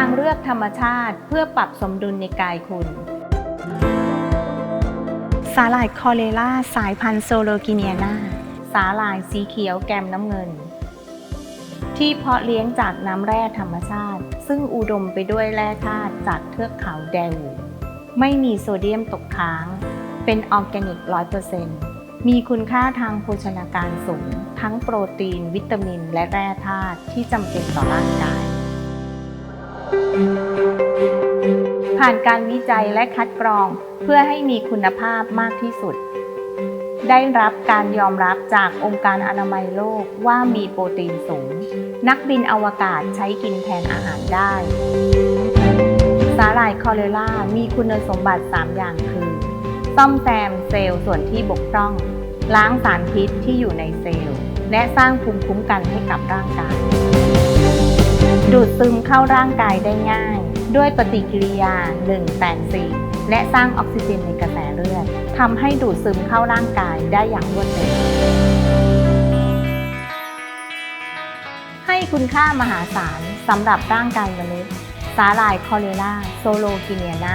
างเลือกธรรมชาติเพื่อปรับสมดุลในกายคุณ สาหร่ายคอเลล่าสายพันธุ์โซโลกิเนียนาสาหร่ายสีเขียวแกมน้ำเงิน ที่เพาะเลี้ยงจากน้ำแร่ธรรมชาติ ซึ่งอุดมไปด้วยแร่ธาตุจากเทือกเขาแดวูไม่มีโซเดียมตกค้าง เป็นออร์แกนิก 100%มีคุณค่าทางโภชนาการสูง ทั้งโปรตีน วิตามิน และแร่ธาตุที่จำเป็นต่อร่างกาย ผ่านการวิจัยและคัดกรองเพื่อให้มีคุณภาพมากที่สุด ได้รับการยอมรับจากองค์การอนามัยโลกว่ามีโปรตีนสูง นักบินอวกาศใช้กินแทนอาหารได้ สาหร่ายคอเลล่ามีคุณสมบัติ 3 อย่างคือ ซ่อมแซมเซลล์ส่วนที่บกพร่อง ล้างสารพิษที่อยู่ในเซลล์ และสร้างภูมิคุ้มกันให้กับร่างกาย ดูดซึมเข้าร่างกายได้ง่าย ด้วยปฏิกิริยา 184 และสร้างออกซิเจนในกระแสเลือดทำให้ดูดซึมเข้าร่างกายได้อย่างรวดเร็วให้คุณค่ามหาศาลสำหรับร่างกายมนุษย์ สาหร่ายคอเลล่าโซโลกิเนียนา